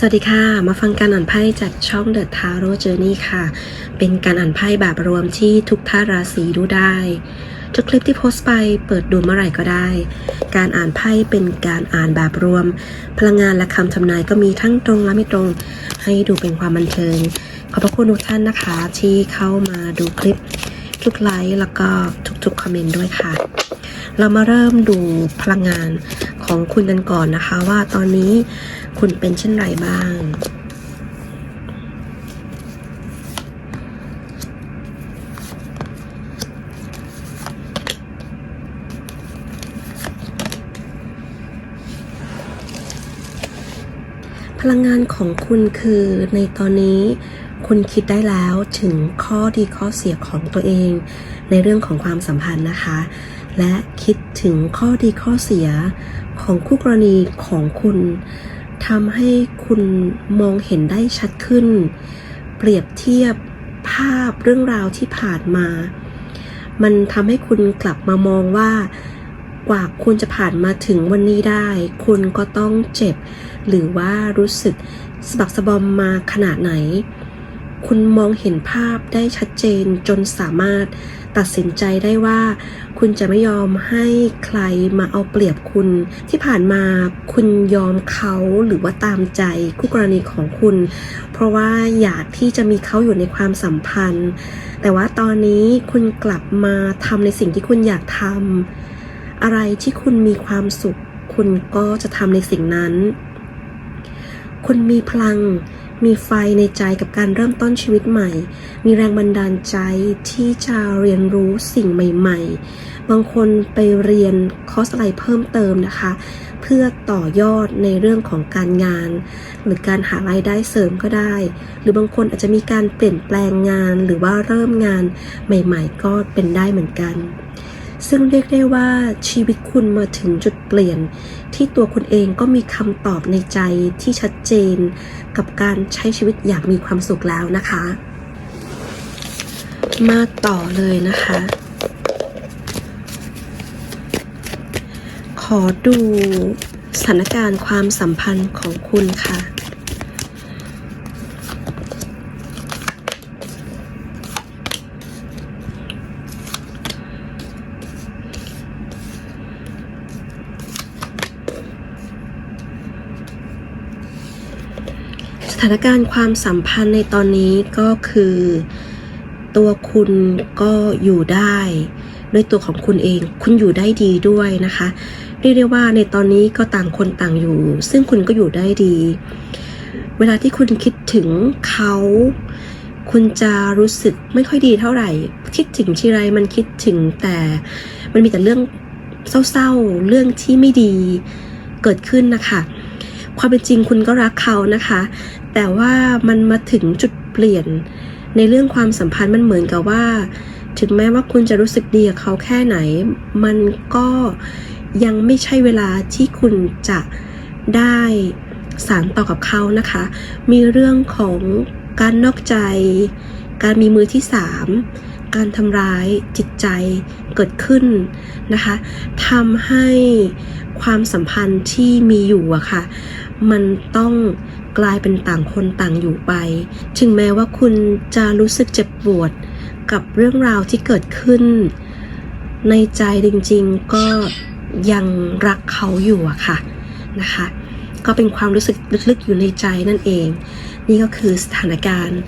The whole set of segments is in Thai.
สวัสดีค่ะ มาฟังการอ่านไพ่จากช่อง The Tarot Journey ค่ะ เป็นการอ่านไพ่แบบรวมที่ทุกท่าราศีดูได้ทุกคลิปที่โพสต์ไปเปิดดูเมื่อไหร่ก็ได้ การอ่านไพ่เป็นการอ่านแบบรวม พลังงานและคำทำนายก็มีทั้งตรงและไม่ตรง ให้ดูเป็นความบันเทิง ขอบพระคุณทุกท่านนะคะ ที่เข้ามาดูคลิป ทุกไลค์แล้วก็ทุกๆคอมเมนต์ด้วยค่ะ เรามาเริ่มดูพลังงานของคุณกันก่อนนะคะ ว่าตอนนี้ คุณเป็นเช่นไรบ้าง พลังงานของคุณคือในตอนนี้คุณคิดได้แล้วถึงข้อดีข้อเสียของตัวเอง ในเรื่องของความสัมพันธ์นะคะ และคิดถึงข้อดีข้อเสียของคู่กรณีของคุณ ทำให้คุณมองเห็นได้ชัดขึ้น เปรียบเทียบภาพเรื่องราวที่ผ่านมา มันทำให้คุณกลับมามองว่ากว่าคุณจะผ่านมาถึงวันนี้ได้ คุณก็ต้องเจ็บ หรือว่ารู้สึกสะบักสะบอมมาขนาดไหน คุณมองเห็นภาพได้ชัดเจนจนสามารถตัดสินใจได้ว่า คุณจะไม่ยอมให้ใครมาเอาเปรียบคุณ ที่ผ่านมาคุณยอมเขาหรือว่าตามใจคู่กรณีของคุณ เพราะว่าอยากที่จะมีเขาอยู่ในความสัมพันธ์ แต่ว่าตอนนี้คุณกลับมาทำในสิ่งที่คุณอยากทำอะไรที่คุณมีความสุข คุณก็จะทำในสิ่งนั้น คุณมีพลัง มีไฟในใจกับการเริ่มต้นชีวิตใหม่ มีแรงบันดาลใจที่จะเรียนรู้สิ่งใหม่ ๆ บางคนไปเรียนคอร์สอะไรเพิ่มเติมนะคะ เพื่อต่อยอดในเรื่องของการงาน หรือการหารายได้เสริมก็ได้ หรือบางคนอาจจะมีการเปลี่ยนแปลงงานหรือว่าเริ่มงานใหม่ ๆ ก็เป็นได้เหมือนกัน ซึ่งเรียกได้ว่าชีวิตคุณมาถึงจุดเปลี่ยน ที่ตัวคุณเองก็มีคำตอบในใจที่ชัดเจน กับการใช้ชีวิตอย่างมีความสุขแล้วนะคะ มาต่อเลยนะคะ ขอดูสถานการณ์ความสัมพันธ์ของคุณค่ะ ถานการณ์ความสัมพันธ์ในตอนนี้ก็คือ ตัวคุณก็อยู่ได้ด้วยตัวของคุณเอง คุณอยู่ได้ดีด้วยนะคะเรียกได้ว่าในตอนนี้ก็ต่างคนต่างอยู่ ซึ่งคุณก็อยู่ได้ดี เวลาที่คุณคิดถึงเขา คุณจะรู้สึกไม่ค่อยดีเท่าไหร่ คิดถึงทีไรมันคิดถึงแต่มันมีแต่เรื่องเศร้าๆ เรื่องที่ไม่ดีเกิดขึ้นนะคะ ความเป็นจริงคุณก็รักเขานะคะ แต่ว่ามันมาถึงจุดเปลี่ยน ในเรื่องความสัมพันธ์มันเหมือนกับว่า ถึงแม้ว่าคุณจะรู้สึกดีกับเขาแค่ไหน มันก็ยังไม่ใช่เวลาที่คุณจะได้สารต่อกับเขานะคะ มีเรื่องของการนอกใจ การมีมือที่สามการทำร้ายจิตใจเกิดขึ้นนะคะทำให้ความสัมพันธ์ที่มีอยู่อะค่ะ มันต้อง กลายเป็นต่างคนต่างอยู่ไป ถึงแม้ว่าคุณจะรู้สึกเจ็บปวดกับเรื่องราวที่เกิดขึ้น ในใจจริงๆก็ยังรักเขาอยู่อะค่ะนะคะ ก็เป็นความรู้สึกลึกๆอยู่ในใจนั่นเอง นี่ก็คือสถานการณ์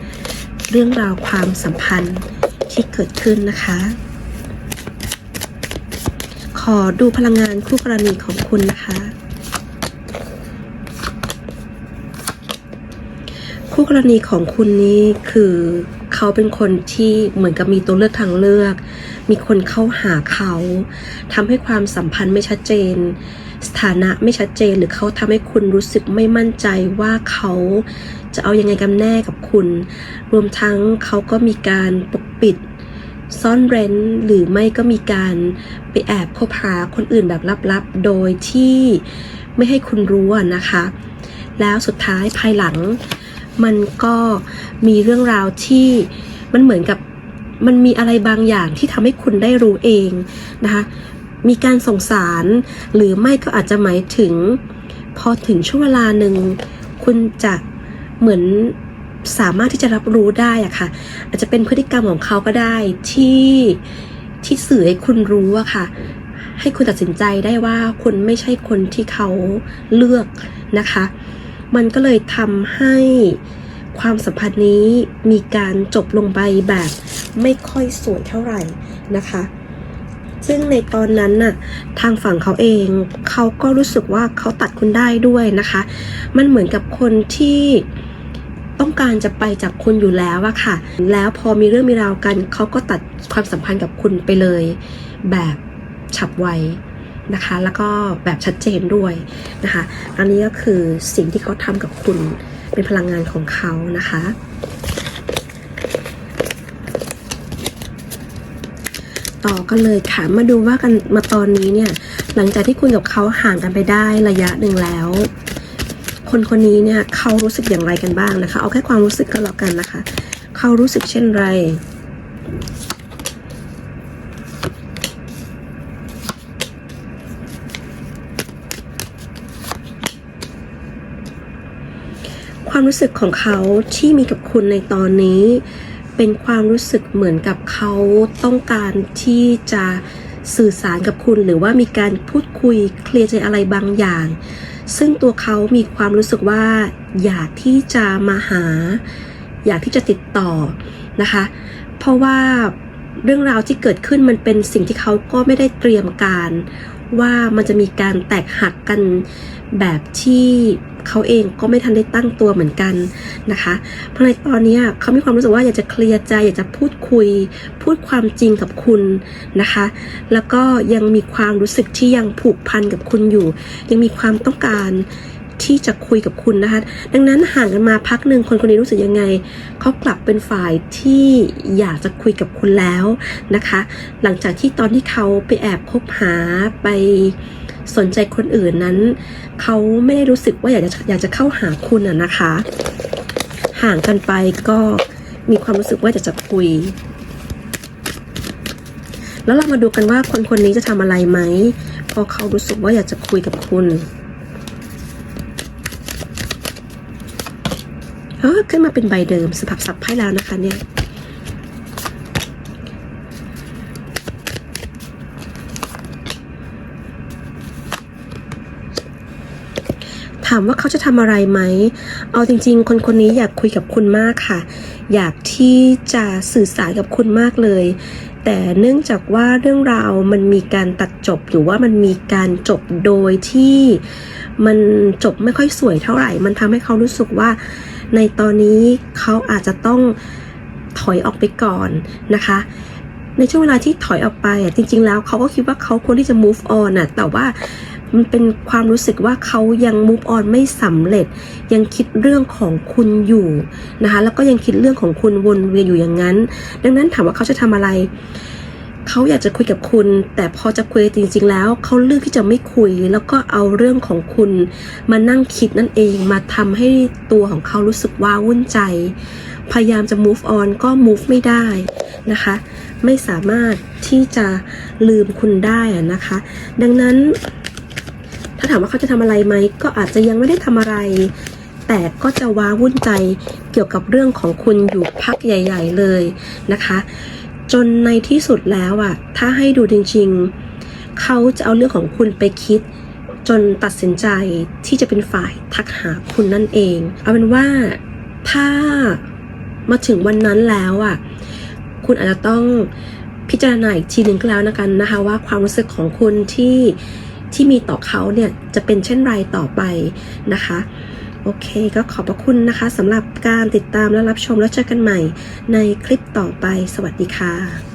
เรื่องราวความสัมพันธ์ที่เกิดขึ้นนะคะ ขอดูพลังงานคู่กรณีของคุณนะคะ คู่กรณีของคุณนี้คือเขาเป็นคนที่เหมือนกับมีตัวเลือกทางเลือก มีคนเข้าหาเขาทำให้ความสัมพันธ์ไม่ชัดเจน สถานะไม่ชัดเจน หรือเขาทำให้คุณรู้สึกไม่มั่นใจว่าเขาจะเอายังไงกันแน่กับคุณ รวมทั้งเขาก็มีการปกปิดซ่อนเร้นหรือไม่ก็มีการไปแอบคบหาคนอื่นแบบลับๆ โดยที่ไม่ให้คุณรู้นะคะ แล้วสุดท้ายภายหลัง มันก็มีเรื่องราวที่มันเหมือนกับมันมีอะไรบางอย่างที่ทำให้คุณได้รู้เองนะคะมีการส่งสารหรือไม่ก็อาจจะหมายถึง พอถึงช่วงเวลาหนึ่งคุณจะเหมือนสามารถที่จะรับรู้ได้อะค่ะ อาจจะเป็นพฤติกรรมของเขาก็ได้ที่ที่สื่อให้คุณรู้อะค่ะ ให้คุณตัดสินใจได้ว่าคุณไม่ใช่คนที่เขาเลือกนะคะ มันก็เลยทำให้ความสัมพันธ์นี้มีการจบลงไปแบบไม่ค่อยสวยเท่าไหร่นะคะ ซึ่งในตอนนั้นน่ะทางฝั่งเขาเองเขาก็รู้สึกว่าเขาตัดคุณได้ด้วยนะคะ มันเหมือนกับคนที่ต้องการจะไปจากคุณอยู่แล้วอะค่ะ แล้วพอมีเรื่องมีราวกันเขาก็ตัดความสัมพันธ์กับคุณไปเลย แบบฉับไว นะคะ แล้วก็แบบชัดเจนด้วยนะคะ อันนี้ก็คือสิ่งที่เขาทำกับคุณเป็นพลังงานของเขานะคะ ต่อกันเลยค่ะ มาดูว่ากันมาตอนนี้เนี่ย หลังจากที่คุณกับเขาห่างกันไปได้ระยะหนึ่งแล้วคนคนนี้เนี่ยเขารู้สึกอย่างไรกันบ้างนะคะ เอาแค่ความรู้สึกก็แล้วกันนะคะ เขารู้สึกเช่นไร ความรู้สึกของเขาที่มีกับคุณในตอนนี้ เป็นความรู้สึกเหมือนกับเขาต้องการที่จะสื่อสารกับคุณ หรือว่ามีการพูดคุยเคลียร์ใจอะไรบางอย่าง ซึ่งตัวเขามีความรู้สึกว่าอยากที่จะมาหา อยากที่จะติดต่อนะคะ เพราะว่าเรื่องราวที่เกิดขึ้นมันเป็นสิ่งที่เขาก็ไม่ได้เตรียมการ ว่ามันจะมีการแตกหักกันแบบที่ เขาเองก็ไม่ทันได้ตั้งตัวเหมือนกันนะคะ เพราะในตอนนี้เขามีความรู้สึกว่าอยากจะเคลียร์ใจอยากจะพูดคุย พูดความจริงกับคุณนะคะ แล้วก็ยังมีความรู้สึกที่ยังผูกพันกับคุณอยู่ ยังมีความต้องการที่จะคุยกับคุณนะคะ ดังนั้นห่างกันมาพักหนึ่งคนคนนี้รู้สึกยังไง เขากลับเป็นฝ่ายที่อยากจะคุยกับคุณแล้วนะคะ หลังจากที่ตอนที่เขาไปแอบคบหาไป สนใจคนอื่นนั้น เขาไม่ได้รู้สึกว่าอยากจะอยากจะเข้าหาคุณอะนะคะ ห่างกันไปก็มีความรู้สึกว่าอยากจะคุย แล้วเรามาดูกันว่าคนคนนี้จะทำอะไรไหมพอเขารู้สึกว่าอยากจะคุยกับคุณเออขึ้นมาเป็นใบเดิมสลับสับไพ่แล้วนะคะเนี่ย ถามว่าเขาจะทำอะไรไหม เอาจริง ๆ คนคนนี้อยากคุยกับคุณมากค่ะ อยากที่จะสื่อสารกับคุณมากเลย แต่เนื่องจากว่าเรื่องราวมันมีการตัดจบหรือว่ามันมีการจบโดยที่มันจบไม่ค่อยสวยเท่าไหร่ มันทำให้เขารู้สึกว่า ในตอนนี้เขาอาจจะต้องถอยออกไปก่อนนะคะในช่วงเวลาที่ถอยออกไปอะจริง ๆ แล้วเขาก็คิดว่าเขาควรที่จะ move on อะแต่ว่า มันเป็นความรู้สึกว่าเขายัง move on ไม่สำเร็จ ยังคิดเรื่องของคุณอยู่นะคะแล้วก็ยังคิดเรื่องของคุณวนเวียนอยู่อย่างนั้น ดังนั้นถามว่าเขาจะทำอะไร เขาอยากจะคุยกับคุณ แต่พอจะคุยจริงๆแล้ว เขาเลือกที่จะไม่คุย แล้วก็เอาเรื่องของคุณมานั่งคิดนั่นเองมาทำให้ตัวของเขารู้สึกว้าวุ่นใจ พยายามจะ move on ก็ move ไม่ได้นะคะ ไม่สามารถที่จะลืมคุณได้นะคะ ดังนั้น ถามว่าเขาจะทำอะไรไหมก็อาจจะยังไม่ได้ทำอะไร แต่ก็จะว้าวุ่นใจเกี่ยวกับเรื่องของคุณอยู่พักใหญ่ ๆ เลยนะคะ จนในที่สุดแล้วอะถ้าให้ดูจริงๆ เขาจะเอาเรื่องของคุณไปคิด จนตัดสินใจที่จะเป็นฝ่ายทักหาคุณนั่นเอง เอาเป็นว่าถ้ามาถึงวันนั้นแล้วอะคุณอาจจะต้องพิจารณาอีกทีหนึ่งก็แล้วนะกันนะคะว่าความรู้สึกของคุณที่ ที่มีต่อเขาเนี่ยจะเป็นเช่นไรต่อไปนะคะโอเคก็ขอบพระคุณนะคะสำหรับการติดตามและรับชมแล้วเจอกันใหม่ในคลิปต่อไป สวัสดีค่ะ